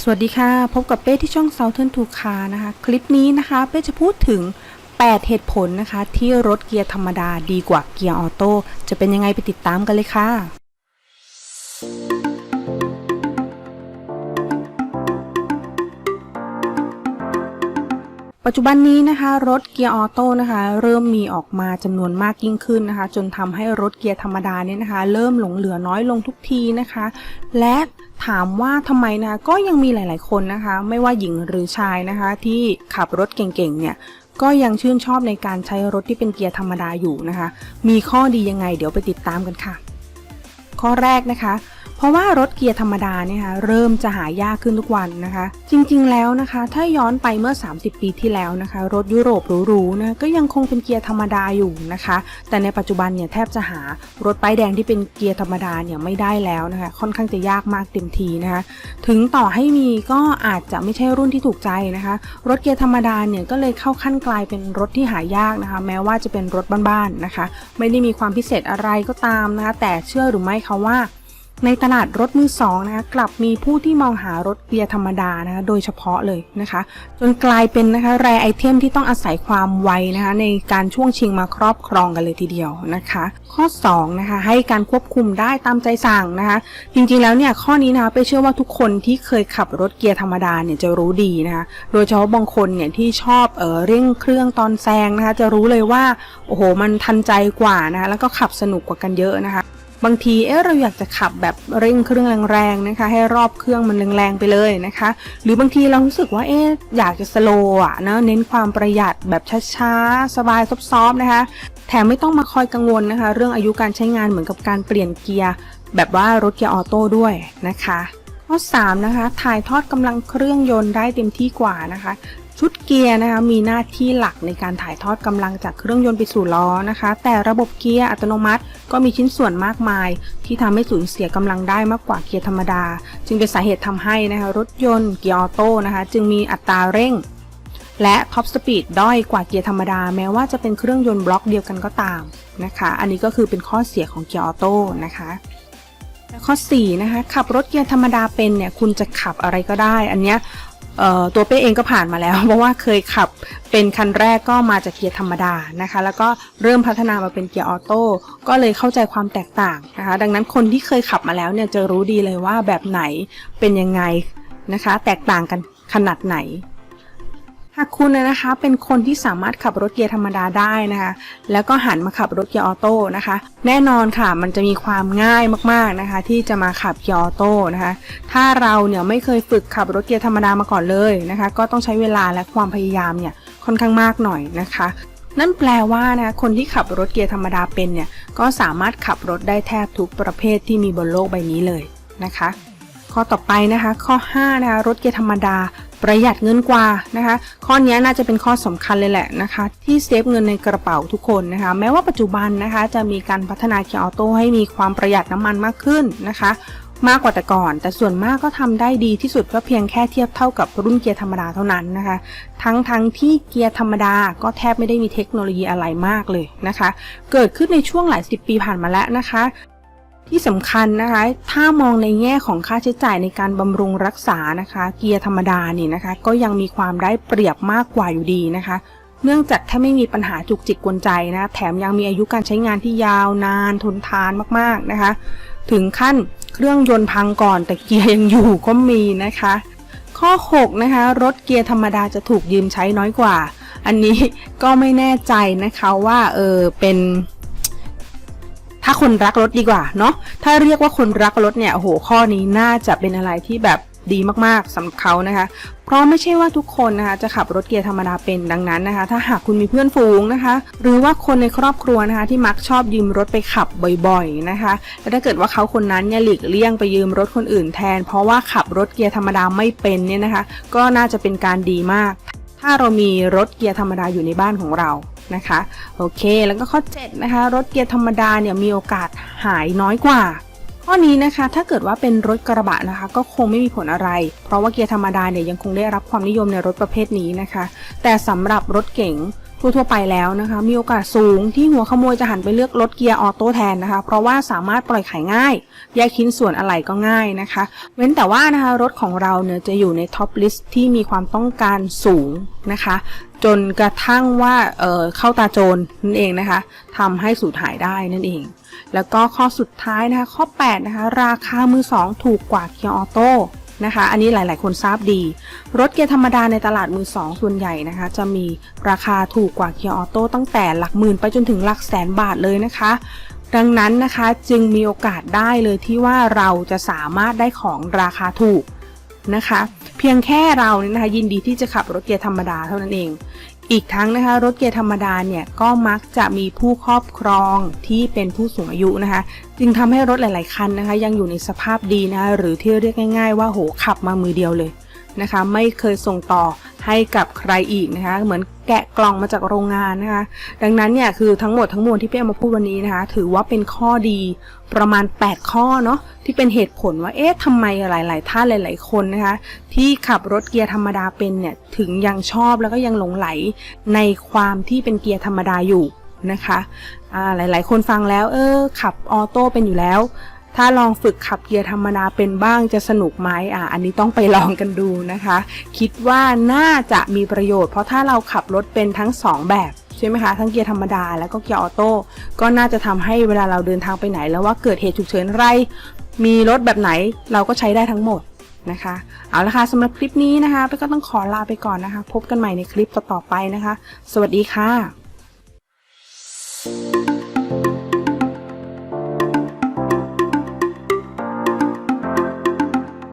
สวัสดีค่ะ พบกับเป้ที่ช่อง Southern to Car นะคะ คลิปนี้นะคะเป้จะพูดถึง 8 เหตุผลนะคะ ที่รถเกียร์ธรรมดาดีกว่าเกียร์ออโต้จะเป็นยังไงไปติดตามกันเลยค่ะ ปัจจุบันนี้นะคะ รถเกียร์ออโต้นะคะ เริ่มมีออกมาจำนวนมากยิ่งขึ้นนะคะ จนทำให้รถเกียร์ธรรมดาเนี่ยนะคะ เริ่มหลงเหลือน้อยลงทุกทีนะคะ และถามว่าทำไมนะคะก็ยังมีหลาย ๆคนนะคะ ไม่ว่าหญิงหรือชายนะคะ ที่ขับรถเก่งๆเนี่ยก็ยังชื่นชอบในการใช้รถที่เป็นเกียร์ธรรมดาอยู่นะคะ มีข้อดียังไงเดี๋ยวไปติดตามกันค่ะ ข้อแรกนะคะ ราะว่ารถเกียร์ธรรมดาเนี่ยค่ะเริ่มจะหายากขึ้นทุกวันนะคะ จริงๆแล้วนะคะ ถ้าย้อนไปเมื่อ 30 ปีที่แล้วนะคะ รถยุโรปหรูๆนะก็ยังคงเป็นเกียร์ธรรมดาอยู่นะคะ แต่ในปัจจุบันเนี่ยแทบจะหารถป้ายแดงที่เป็นเกียร์ธรรมดาเนี่ยไม่ได้แล้วนะคะ ค่อนข้างจะยากมากเต็มทีนะคะ ถึงต่อให้มีก็อาจจะไม่ใช่รุ่นที่ถูกใจนะคะ รถเกียร์ธรรมดาเนี่ยก็เลยเข้าขั้นกลายเป็นรถที่หายากนะคะ แม้ว่าจะเป็นรถบ้านๆนะคะ ไม่ได้มีความพิเศษอะไรก็ตามนะคะ แต่เชื่อหรือไม่คะว่า ในตลาดรถมือสองนะคะกลับมีผู้ที่มองหารถเกียร์ธรรมดานะคะโดยเฉพาะเลยนะคะ จนกลายเป็นนะคะแรไอเทมที่ต้องอาศัยความไวนะคะในการช่วงชิงมาครอบครองกันเลยทีเดียวนะคะ ข้อ2นะคะให้การควบคุมได้ตามใจสั่งนะคะ จริงๆแล้วเนี่ยข้อนี้นะคะไปเชื่อว่าทุกคนที่เคยขับรถเกียร์ธรรมดาเนี่ยจะรู้ดีนะคะโดยเฉพาะบางคนเนี่ยที่ชอบเออเร่งเครื่องตอนแซงนะคะจะรู้เลยว่าโอ้โหมันทันใจกว่านะคะแล้วก็ขับสนุกกว่ากันเยอะนะคะ บางทีเอ๊ะเราอยากจะขับแบบเร่งเครื่องแรงๆนะคะ ให้รอบเครื่องมันแรงๆไปเลยนะคะ หรือบางทีเรารู้สึกว่าเอ๊ะอยากจะสโลว์อะนะเน้นความประหยัดแบบช้าๆ สบายซอฟๆนะคะ แถมไม่ต้องมาคอยกังวลนะคะ เรื่องอายุการใช้งานเหมือนกับการเปลี่ยนเกียร์แบบว่ารถเกียร์ออโต้ด้วยนะคะ ข้อ 3 นะคะ ถ่ายทอดกำลังเครื่องยนต์ได้เต็มที่กว่านะคะ ชุดเกียร์นะคะมีหน้าที่หลักในการถ่ายทอดกำลังจากเครื่องยนต์ไปสู่ล้อนะคะ แต่ระบบเกียร์อัตโนมัติ ก็มีชิ้นส่วนมากมาย ที่ทำให้สูญเสียกำลังได้มากกว่าเกียร์ธรรมดา จึงเป็นสาเหตุทำให้นะคะรถยนต์เกียร์ออโต้นะคะ จึงมีอัตราเร่ง และท็อปสปีดด้อยกว่าเกียร์ธรรมดา แม้ว่าจะเป็นเครื่องยนต์บล็อกเดียวกันก็ตามนะคะ อันนี้ก็คือเป็นข้อเสียของเกียร์ออโต้นะคะและ ข้อ4นะคะขับรถเกียร์ธรรมดาเป็นเนี่ยคุณจะขับอะไรก็ได้ อันเนี้ยตัวเป้เองก็ผ่านมาแล้ว เพราะว่าเคยขับเป็นคันแรกก็มาจากเกียร์ธรรมดานะคะ แล้วก็เริ่มพัฒนามาเป็นเกียร์ออโต้ก็เลยเข้าใจความแตกต่างนะคะ ดังนั้นคนที่เคยขับมาแล้วเนี่ยจะรู้ดีเลยว่าแบบไหนเป็นยังไงนะคะ แตกต่างกันขนาดไหน หากคุณนะคะเป็นคนที่สามารถขับรถเกียร์ธรรมดาได้นะคะ แล้วก็หันมาขับรถเกียร์ออโต้นะคะ แน่นอนค่ะมันจะมีความง่ายมากๆนะคะ ที่จะมาขับเกียร์ออโต้นะคะ ถ้าเราเนี่ยไม่เคยฝึกขับรถเกียร์ธรรมดามาก่อนเลยนะคะ ก็ต้องใช้เวลาและความพยายามเนี่ยค่อนข้างมากหน่อยนะคะ นั่นแปลว่านะคนที่ขับรถเกียร์ธรรมดาเป็นเนี่ยก็สามารถขับรถได้แทบทุกประเภทที่มีบนโลกใบนี้เลยนะคะข้อต่อไปนะคะข้อ5นะคะรถเกียร์ธรรมดา ประหยัดเงินกว่านะคะ ข้อนี้น่าจะเป็นข้อสำคัญเลยแหละนะคะ ที่เซฟเงินในกระเป๋าทุกคนนะคะ แม้ว่าปัจจุบันนะคะ จะมีการพัฒนาเกียร์ออโต้ให้มีความประหยัดน้ำมันมากขึ้นนะคะมากกว่าแต่ก่อน แต่ส่วนมากก็ทำได้ดีที่สุดก็เพียงแค่เทียบเท่ากับรุ่นเกียร์ธรรมดาเท่านั้นนะคะ ทั้งทั้งที่เกียร์ธรรมดาก็แทบไม่ได้มีเทคโนโลยีอะไรมากเลยนะคะ เกิดขึ้นในช่วงหลายสิบปีผ่านมาแล้วนะคะ ที่สำคัญนะคะ ถ้ามองในแง่ของค่าใช้จ่ายในการบำรุงรักษานะคะ เกียร์ธรรมดานี่นะคะ ก็ยังมีความได้เปรียบมากกว่าอยู่ดีนะคะ เนื่องจากถ้าไม่มีปัญหาจุกจิกกวนใจนะ แถมยังมีอายุการใช้งานที่ยาวนานทนทานมากๆนะคะ ถึงขั้นเครื่องยนต์พังก่อนแต่เกียร์ยังอยู่ก็มีนะคะ ข้อ 6 นะคะ รถเกียร์ธรรมดาจะถูกยืมใช้น้อยกว่า อันนี้ก็ไม่แน่ใจนะคะว่าเออเป็น ถ้าคนรักรถดีกว่าเนาะถ้าเรียกว่าคนรักรถเนี่ยโอ้โหข้อนี้น่าจะเป็นอะไรที่แบบดีมากๆสำหรับเขานะคะ เพราะไม่ใช่ว่าทุกคนนะคะจะขับรถเกียร์ธรรมดาเป็นดังนั้นนะคะ ถ้าหากคุณมีเพื่อนฝูงนะคะ หรือว่าคนในครอบครัวนะคะที่มักชอบยืมรถไปขับบ่อยๆนะคะและถ้าเกิดว่าเขาคนนั้นเนี่ยหลีกเลี่ยงไปยืมรถคนอื่นแทน เพราะว่าขับรถเกียร์ธรรมดาไม่เป็นเนี่ยนะคะ ก็น่าจะเป็นการดีมาก ถ้าเรามีรถเกียร์ธรรมดาอยู่ในบ้านของเรานะคะโอเคแล้วก็ข้อ7นะคะรถเกียร์ธรรมดาเนี่ยมีโอกาสหายน้อยกว่า ข้อนี้นะคะถ้าเกิดว่าเป็นรถกระบะนะคะ ก็คงไม่มีผลอะไร เพราะว่าเกียร์ธรรมดาเนี่ยยังคงได้รับความนิยมในรถประเภทนี้นะคะ แต่สำหรับรถเก๋ง ทั่วๆไปแล้วนะคะ มีโอกาสสูงที่หัวขโมยจะหันไปเลือกรถเกียร์ออโต้แทนนะคะ เพราะว่าสามารถปล่อยขายง่าย แยกชิ้นส่วนอะไหล่ก็ง่ายนะคะ เว้นแต่ว่านะคะรถของเราเนี่ยจะอยู่ในท็อปลิสต์ที่มีความต้องการสูงนะคะ จนกระทั่งว่าเเข้าตาโจรนั่นเองนะคะทำให้สูญหายได้นั่นเอง แล้วก็ข้อสุดท้ายนะคะข้อ8นะคะราคามือ2ถูกกว่าเกียร์ออโต้ นะคะ อันนี้หลาย ๆ คนทราบดี รถเกียร์ธรรมดาในตลาดมือสองส่วนใหญ่นะคะ จะมีราคาถูกกว่าเกียร์ออโต้ตั้งแต่หลักหมื่นไปจนถึงหลักแสนบาทเลยนะคะ ดังนั้นนะคะจึงมีโอกาสได้เลยที่ว่าเราจะสามารถได้ของราคาถูกนะคะ เพียงแค่เราเนี่ยนะคะยินดีที่จะขับรถเกียร์ธรรมดาเท่านั้นเอง อีกทั้งนะคะรถเกียร์ธรรมดาเนี่ยก็มักจะมีผู้ครอบครองที่เป็นผู้สูงอายุนะคะ จึงทำให้รถหลาย ๆ คันนะคะ ยังอยู่ในสภาพดีนะคะหรือที่เรียกง่าย ๆ ว่าโหขับมามือเดียวเลย นะคะ ไม่เคยส่งต่อให้กับใครอีกนะคะ เหมือนแกะกล่องมาจากโรงงานนะคะ ดังนั้นเนี่ยคือทั้งหมดทั้งมวลที่พี่เอามาพูดวันนี้นะคะ ถือว่าเป็นข้อดีประมาณ 8 ข้อเนาะที่เป็นเหตุผลว่าเอ๊ะทำไมหลาย ๆ ท่านหลาย ๆ คนนะคะ ที่ขับรถเกียร์ธรรมดาเป็นเนี่ยถึงยังชอบแล้วก็ยังหลงไหลในความที่เป็นเกียร์ธรรมดาอยู่นะคะอ่าหลาย ๆ คนฟังแล้ว เออ ขับออโต้เป็นอยู่แล้ว ถ้าลองฝึกขับเกียร์ธรรมดาเป็นบ้างจะสนุกไหมอะ อันนี้ต้องไปลองกันดูนะคะ คิดว่าน่าจะมีประโยชน์ เพราะถ้าเราขับรถเป็นทั้ง 2 แบบใช่ไหมคะ ทั้งเกียร์ธรรมดาแล้วก็เกียร์ออโต้ก็น่าจะทำให้เวลาเราเดินทางไปไหน แล้วว่าเกิดเหตุฉุกเฉินอะไร มีรถแบบไหนเราก็ใช้ได้ทั้งหมดนะคะ เอาละค่ะสำหรับคลิปนี้นะคะไปก็ต้องขอลาไปก่อนนะคะ พบกันใหม่ในคลิปต่อๆไปนะคะ สวัสดีค่ะ